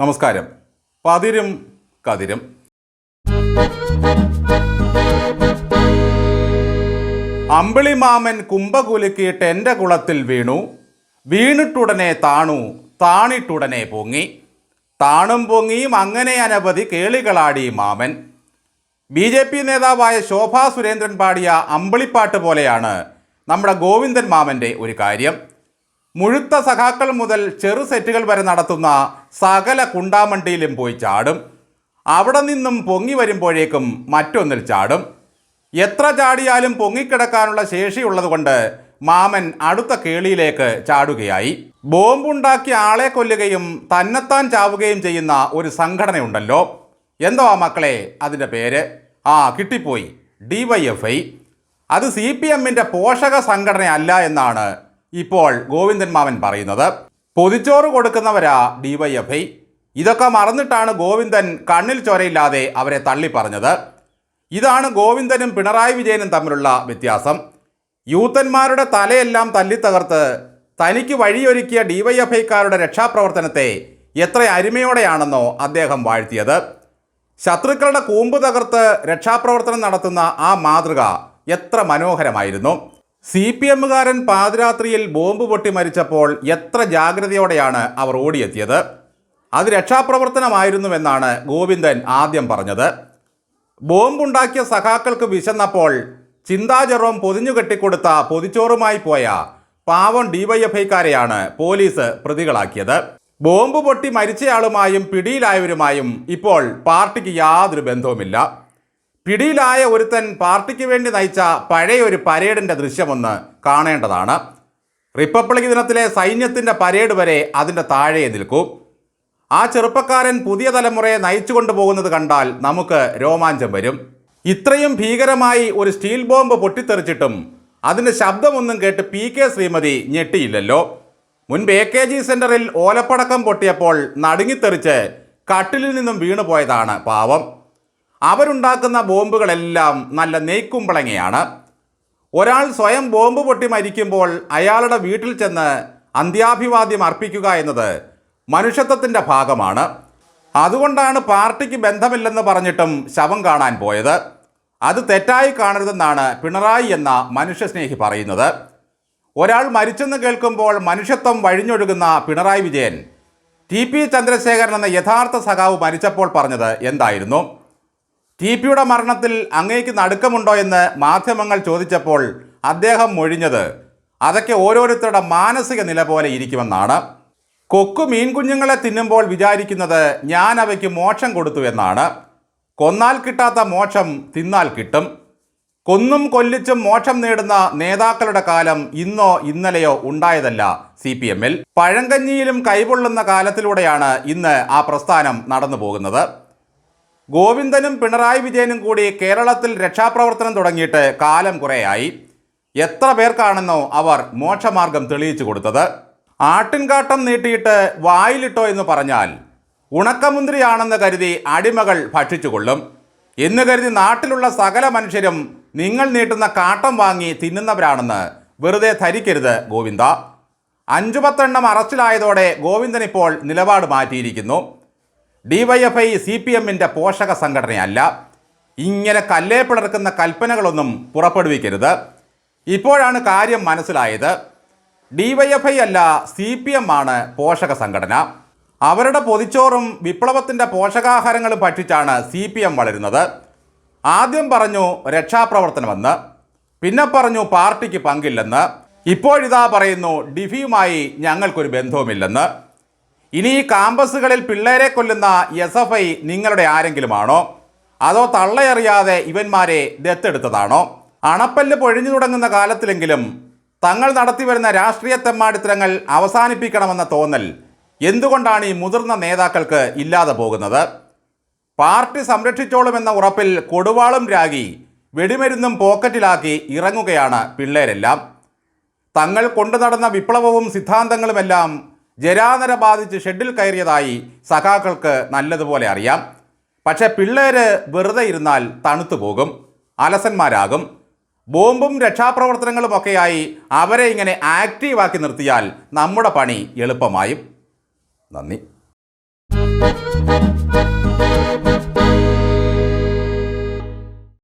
നമസ്കാരം. പതിരും കതിരും. അമ്പിളിമാമൻ കുംഭകുലുക്കിയിട്ട് എന്റെ കുളത്തിൽ വീണു. വീണിട്ടുടനെ താണു താണിട്ടുടനെ പൊങ്ങി. താണും പൊങ്ങിയും അങ്ങനെ അനവധി കേളികളാടി മാമൻ. ബി ജെ പി നേതാവായ ശോഭാ സുരേന്ദ്രൻ പാടിയ അമ്പിളിപ്പാട്ട് പോലെയാണ് നമ്മുടെ ഗോവിന്ദൻ മാമന്റെ ഒരു കാര്യം. മുഴുത്ത സഖാക്കൾ മുതൽ ചെറു സെറ്റുകൾ വരെ നടത്തുന്ന സകല കുണ്ടാമണ്ടിയിലും പോയി ചാടും. അവിടെ നിന്നും പൊങ്ങി വരുമ്പോഴേക്കും മറ്റൊന്നിൽ ചാടും. എത്ര ചാടിയാലും പൊങ്ങിക്കിടക്കാനുള്ള ശേഷിയുള്ളതുകൊണ്ട് മാമൻ അടുത്ത കേളിയിലേക്ക് ചാടുകയായി. ബോംബുണ്ടാക്കി ആളെ കൊല്ലുകയും തന്നെത്താൻ ചാവുകയും ചെയ്യുന്ന ഒരു സംഘടനയുണ്ടല്ലോ. എന്തോ ആ മക്കളെ അതിന്റെ പേര്? ആ കിട്ടിപ്പോയി. ഡി വൈ എഫ് ഐ അത് സി പി എമ്മിന്റെ പോഷക സംഘടനയല്ല എന്നാണ് ഇപ്പോൾ ഗോവിന്ദൻ മാമൻ പറയുന്നത് പൊതിച്ചോറ് കൊടുക്കുന്നവരാ ഡി വൈ എഫ് ഐ ഇതൊക്കെ മറന്നിട്ടാണ് ഗോവിന്ദൻ കണ്ണിൽ ചൊരയില്ലാതെ അവരെ തള്ളി പറഞ്ഞത് ഇതാണ് ഗോവിന്ദനും പിണറായി വിജയനും തമ്മിലുള്ള വ്യത്യാസം. യൂത്തന്മാരുടെ തലയെല്ലാം തല്ലിത്തകർത്ത് തനിക്ക് വഴിയൊരുക്കിയ ഡിവൈഎഫ്ഐക്കാരുടെ രക്ഷാപ്രവർത്തനത്തെ എത്ര അരുമയോടെയാണെന്നോ അദ്ദേഹം വാഴ്ത്തിയത്. ശത്രുക്കളുടെ കൂമ്പ് തകർത്ത് രക്ഷാപ്രവർത്തനം നടത്തുന്ന ആ മാതൃക എത്ര മനോഹരമായിരുന്നു. സി പി എമ്മുകാരൻ പാതിരാത്രിയിൽ ബോംബ് പൊട്ടി മരിച്ചപ്പോൾ എത്ര ജാഗ്രതയോടെയാണ് അവർ ഓടിയെത്തിയത്? അത് രക്ഷാപ്രവർത്തനമായിരുന്നുവെന്നാണ് ഗോവിന്ദൻ ആദ്യം പറഞ്ഞത്. ബോംബുണ്ടാക്കിയ സഖാക്കൾക്ക് വിശന്നപ്പോൾ ചിന്താചർവം പൊതിഞ്ഞു കെട്ടിക്കൊടുത്ത പൊതിച്ചോറുമായി പോയ പാവം ഡിവൈഎഫ്ഐക്കാരെയാണ് പോലീസ് പ്രതികളാക്കിയത്. ബോംബ് പൊട്ടി മരിച്ചയാളുമായും പിടിയിലായവരുമായും ഇപ്പോൾ പാർട്ടിക്ക് യാതൊരു ബന്ധവുമില്ല. പിടിയിലായ ഒരുത്തൻ പാർട്ടിക്ക് വേണ്ടി നയിച്ച പഴയ ഒരു പരേഡിന്റെ ദൃശ്യമൊന്ന് കാണേണ്ടതാണ്. റിപ്പബ്ലിക് ദിനത്തിലെ സൈന്യത്തിന്റെ പരേഡ് വരെ അതിന്റെ താഴെ നിൽക്കും. ആ ചെറുപ്പക്കാരൻ പുതിയ തലമുറയെ നയിച്ചു കൊണ്ടുപോകുന്നത് കണ്ടാൽ നമുക്ക് രോമാഞ്ചം വരും. ഇത്രയും ഭീകരമായി ഒരു സ്റ്റീൽ ബോംബ് പൊട്ടിത്തെറിച്ചിട്ടും അതിന്റെ ശബ്ദമൊന്നും കേട്ട് പി കെ ശ്രീമതി ഞെട്ടിയില്ലല്ലോ. മുൻപ് എ കെ ജി സെന്ററിൽ ഓലപ്പടക്കം പൊട്ടിയപ്പോൾ നടുങ്ങിത്തെറിച്ച് കട്ടിലിൽ നിന്നും വീണുപോയതാണ് പാവം. അവരുണ്ടാക്കുന്ന ബോംബുകളെല്ലാം നല്ല നെയ്ക്കുമ്പളങ്ങയാണ്. ഒരാൾ സ്വയം ബോംബ് പൊട്ടി മരിക്കുമ്പോൾ അയാളുടെ വീട്ടിൽ ചെന്ന് അന്ത്യാഭിവാദ്യം അർപ്പിക്കുക എന്നത് മനുഷ്യത്വത്തിന്റെ ഭാഗമാണ്. അതുകൊണ്ടാണ് പാർട്ടിക്ക് ബന്ധമില്ലെന്ന് പറഞ്ഞിട്ടും ശവം കാണാൻ പോയത്. അത് തെറ്റായി കാണരുതെന്നാണ് പിണറായി എന്ന മനുഷ്യസ്നേഹി പറയുന്നത്. ഒരാൾ മരിച്ചെന്ന് കേൾക്കുമ്പോൾ മനുഷ്യത്വം വഴിഞ്ഞൊഴുകുന്ന പിണറായി വിജയൻ ടി പി ചന്ദ്രശേഖരൻ എന്ന യഥാർത്ഥ സഖാവ് മരിച്ചപ്പോൾ പറഞ്ഞത് എന്തായിരുന്നു? ടി പിയുടെ മരണത്തിൽ അങ്ങേക്ക് നടുക്കമുണ്ടോ എന്ന് മാധ്യമങ്ങൾ ചോദിച്ചപ്പോൾ അദ്ദേഹം മൊഴിഞ്ഞത് അതൊക്കെ ഓരോരുത്തരുടെ മാനസിക നില പോലെ ഇരിക്കുമെന്നാണ്. കൊക്കു മീൻകുഞ്ഞുങ്ങളെ തിന്നുമ്പോൾ വിചാരിക്കുന്നത് ഞാൻ അവയ്ക്ക് മോക്ഷം കൊടുത്തു എന്നാണ്. കൊന്നാൽ കിട്ടാത്ത മോക്ഷം തിന്നാൽ കിട്ടും. കൊന്നും കൊല്ലിച്ചും മോക്ഷം നേടുന്ന നേതാക്കളുടെ കാലം ഇന്നോ ഇന്നലെയോ ഉണ്ടായതല്ല സി പി എമ്മിൽ. പഴങ്കഞ്ഞിയിലും കൈപൊള്ളുന്ന കാലത്തിലൂടെയാണ് ഇന്ന് ആ പ്രസ്ഥാനം നടന്നു പോകുന്നത് ഗോവിന്ദനും പിണറായി വിജയനും കൂടി കേരളത്തിൽ രക്ഷാപ്രവർത്തനം തുടങ്ങിയിട്ട് കാലം കുറേയായി. എത്ര പേർക്കാണെന്നോ അവർ മോക്ഷമാർഗം തെളിയിച്ചു കൊടുത്തത്. ആട്ടിൻകാട്ടം നീട്ടിയിട്ട് വായിലിട്ടോ എന്ന് പറഞ്ഞാൽ ഉണക്കമുന്തിരിയാണെന്ന് കരുതി അടിമകൾ ഭക്ഷിച്ചുകൊള്ളും എന്ന് കരുതി നാട്ടിലുള്ള സകല മനുഷ്യരും നിങ്ങൾ നീട്ടുന്ന കാട്ടം വാങ്ങി തിന്നുന്നവരാണെന്ന് വെറുതെ ധരിക്കരുത് ഗോവിന്ദ. അഞ്ചു പത്തെണ്ണം അറസ്റ്റിലായതോടെ ഗോവിന്ദൻ ഇപ്പോൾ നിലപാട് മാറ്റിയിരിക്കുന്നു. ഡിവൈഎഫ്ഐ സി പി എമ്മിന്റെ പോഷക സംഘടനയല്ല. ഇങ്ങനെ കല്ലേ പിളർക്കുന്ന കൽപ്പനകളൊന്നും പുറപ്പെടുവിക്കരുത്. ഇപ്പോഴാണ് കാര്യം മനസ്സിലായത്. ഡിവൈഎഫ്ഐ അല്ല സി പി എം ആണ് പോഷക സംഘടന. അവരുടെ പൊതിച്ചോറും വിപ്ലവത്തിന്റെ പോഷകാഹാരങ്ങളും ഭക്ഷിച്ചാണ് സി പി എം വളരുന്നത്. ആദ്യം പറഞ്ഞു രക്ഷാപ്രവർത്തനമെന്ന് പിന്നെ പറഞ്ഞു പാർട്ടിക്ക് പങ്കില്ലെന്ന്. ഇപ്പോഴിതാ പറയുന്നു ഡിഫിയുമായി ഞങ്ങൾക്കൊരു ബന്ധവുമില്ലെന്ന്. ഇനി ഈ കാമ്പസുകളിൽ പിള്ളേരെ കൊല്ലുന്ന എസ് എഫ് ഐ നിങ്ങളുടെ ആരെങ്കിലുമാണോ? അതോ തള്ളയറിയാതെ ഇവന്മാരെ ദത്തെടുത്തതാണോ? അണപ്പല്ല് പൊഴിഞ്ഞു തുടങ്ങുന്ന കാലത്തിലെങ്കിലും തങ്ങൾ നടത്തിവരുന്ന രാഷ്ട്രീയ തെമ്മാടിത്തരങ്ങൾ അവസാനിപ്പിക്കണമെന്ന തോന്നൽ എന്തുകൊണ്ടാണ് ഈ മുതിർന്ന നേതാക്കൾക്ക് ഇല്ലാതെ പോകുന്നത്? പാർട്ടി സംരക്ഷിച്ചോളുമെന്ന ഉറപ്പിൽ കൊടുവാളും രാഗി വെടിമരുന്നും പോക്കറ്റിലാക്കി ഇറങ്ങുകയാണ് പിള്ളേരെല്ലാം. തങ്ങൾ കൊണ്ടു നടന്ന വിപ്ലവവും സിദ്ധാന്തങ്ങളുമെല്ലാം ജരാനര ബാധിച്ച് ഷെഡിൽ കയറിയതായി സഖാക്കൾക്ക് നല്ലതുപോലെ അറിയാം. പക്ഷേ പിള്ളേര് വെറുതെ ഇരുന്നാൽ തണുത്തു പോകും. അലസന്മാരാകും. ബോംബും രക്ഷാപ്രവർത്തനങ്ങളുമൊക്കെയായി അവരെ ഇങ്ങനെ ആക്റ്റീവാക്കി നിർത്തിയാൽ നമ്മുടെ പണി എളുപ്പമായും. നന്ദി.